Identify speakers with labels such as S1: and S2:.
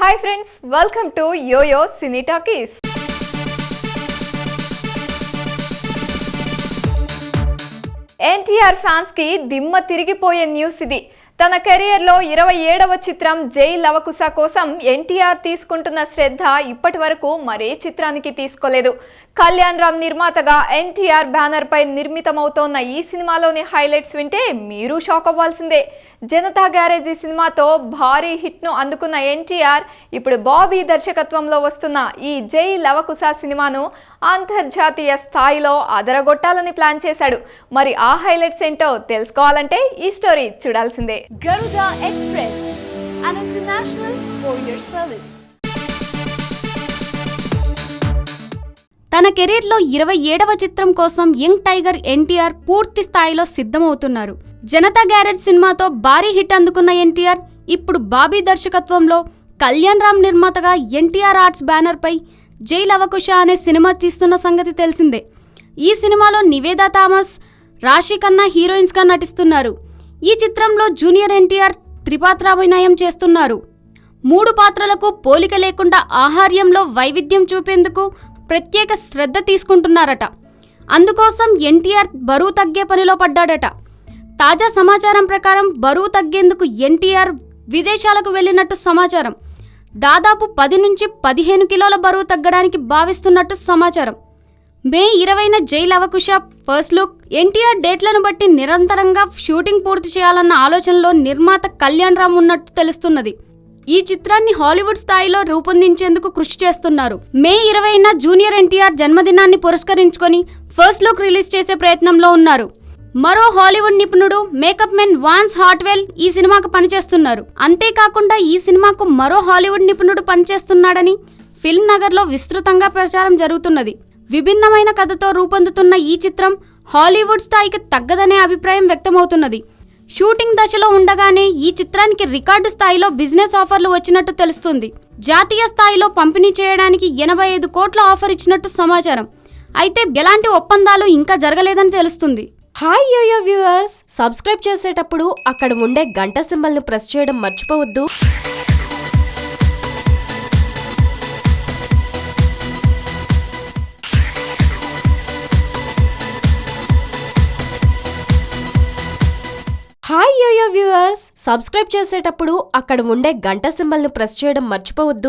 S1: Hi friends welcome to yoyo cine talkies NTR ఫ్యాన్స్కి దిమ్మ తిరిగిపోయే news ఇది. తన కెరియర్లో ఇరవై ఏడవ చిత్రం జై లవకుశ కోసం ఎన్టీఆర్ తీసుకుంటున్న శ్రద్ధ ఇప్పటి వరకు మరే చిత్రానికి తీసుకోలేదు. కళ్యాణ్ రామ్ నిర్మాతగా ఎన్టీఆర్ బ్యానర్ పై నిర్మితమవుతోన్న ఈ సినిమాలోని హైలైట్స్ వింటే మీరు షాక్ అవ్వాల్సిందే. జనతా గ్యారేజ్ ఈ సినిమాతో భారీ హిట్ను అందుకున్న ఎన్టీఆర్ ఇప్పుడు బాబీ దర్శకత్వంలో వస్తున్న ఈ జై లవకుశ సినిమాను అంతర్జాతీయ స్థాయిలో అదరగొట్టాలని ప్లాన్ చేశాడు. మరి ఆ హైలైట్స్ ఏంటో తెలుసుకోవాలంటే ఈ స్టోరీ చూడాల్సిందే.
S2: Garuda express an international courier service.
S3: తన కెరీర్లో ఇరవై ఏడవ చిత్రం కోసం యంగ్ టైగర్ ఎన్టీఆర్ పూర్తి స్థాయిలో సిద్ధమవుతున్నారు. జనతా గ్యారేజ్ సినిమాతో భారీ హిట్ అందుకున్న ఎన్టీఆర్ ఇప్పుడు బాబీ దర్శకత్వంలో కళ్యాణ్ రామ్ నిర్మాతగా ఎన్టీఆర్ ఆర్ట్స్ బ్యానర్పై జై లవకుశ అనే సినిమా తీస్తున్న సంగతి తెలిసిందే. ఈ సినిమాలో నివేదా థామస్ రాశి ఖన్నా హీరోయిన్స్గా నటిస్తున్నారు. ఈ చిత్రంలో జూనియర్ ఎన్టీఆర్ త్రిపాత్రాభినయం చేస్తున్నారు. మూడు పాత్రలకు పోలిక లేకుండా ఆహార్యంలో వైవిధ్యం చూపేందుకు ప్రత్యేక శ్రద్ధ తీసుకుంటున్నారట. అందుకోసం ఎన్టీఆర్ బరువు తగ్గే పనిలో పడ్డాడట. తాజా సమాచారం ప్రకారం బరువు తగ్గేందుకు ఎన్టీఆర్ విదేశాలకు వెళ్ళినట్టు సమాచారం. దాదాపు పది నుంచి పదిహేను కిలోల బరువు తగ్గడానికి భావిస్తున్నట్టు సమాచారం. మే ఇరవైన Jai Lavakusa first look NTR డేట్లను బట్టి నిరంతరంగా షూటింగ్ పూర్తి చేయాలన్న ఆలోచనలో నిర్మాత కళ్యాణ్ రామ్ ఉన్నట్టు తెలుస్తున్నది. ఈ చిత్రాన్ని హాలీవుడ్ స్థాయిలో రూపొందించేందుకు కృషి చేస్తున్నారు. మే ఇరవైన జూనియర్ ఎన్టీఆర్ జన్మదినాన్ని పురస్కరించుకొని ఫస్ట్ లుక్ రిలీజ్ చేసే ప్రయత్నంలో ఉన్నారు. మరో హాలీవుడ్ నిపుణుడు మేకప్ మెన్ వాన్స్ హాట్వెల్ ఈ సినిమాకు పనిచేస్తున్నారు. అంతేకాకుండా ఈ సినిమాకు మరో హాలీవుడ్ నిపుణుడు పనిచేస్తున్నాడని ఫిల్మ్ నగర్లో విస్తృతంగా ప్రచారం జరుగుతున్నది. విభిన్నమైన కథతో రూపొందుతున్న ఈ చిత్రం హాలీవుడ్ స్థాయికి తగ్గదనే అభిప్రాయం వ్యక్తమవుతున్నది. షూటింగ్ దశలో ఉండగానే ఈ చిత్రానికి రికార్డు స్థాయిలో బిజినెస్ ఆఫర్లు వచ్చినట్టు తెలుస్తుంది. జాతీయ స్థాయిలో పంపిణీ చేయడానికి ఎనభై ఐదు కోట్ల ఆఫర్ ఇచ్చినట్టు సమాచారం. అయితే ఎలాంటి ఒప్పందాలు ఇంకా జరగలేదని తెలుస్తుంది.
S4: హాయ్ యోయో వ్యూవర్స్ సబ్స్క్రైబ్ చేసేటప్పుడు అక్కడ ఉండే గంట సింబల్ను ప్రెస్ చేయడం మర్చిపోవద్దు. హాయ్ వ్యూవర్స్ సబ్స్క్రైబ్ చేసేటప్పుడు అక్కడ ఉండే గంట సింబల్ను ప్రెస్ చేయడం మర్చిపోవద్దు.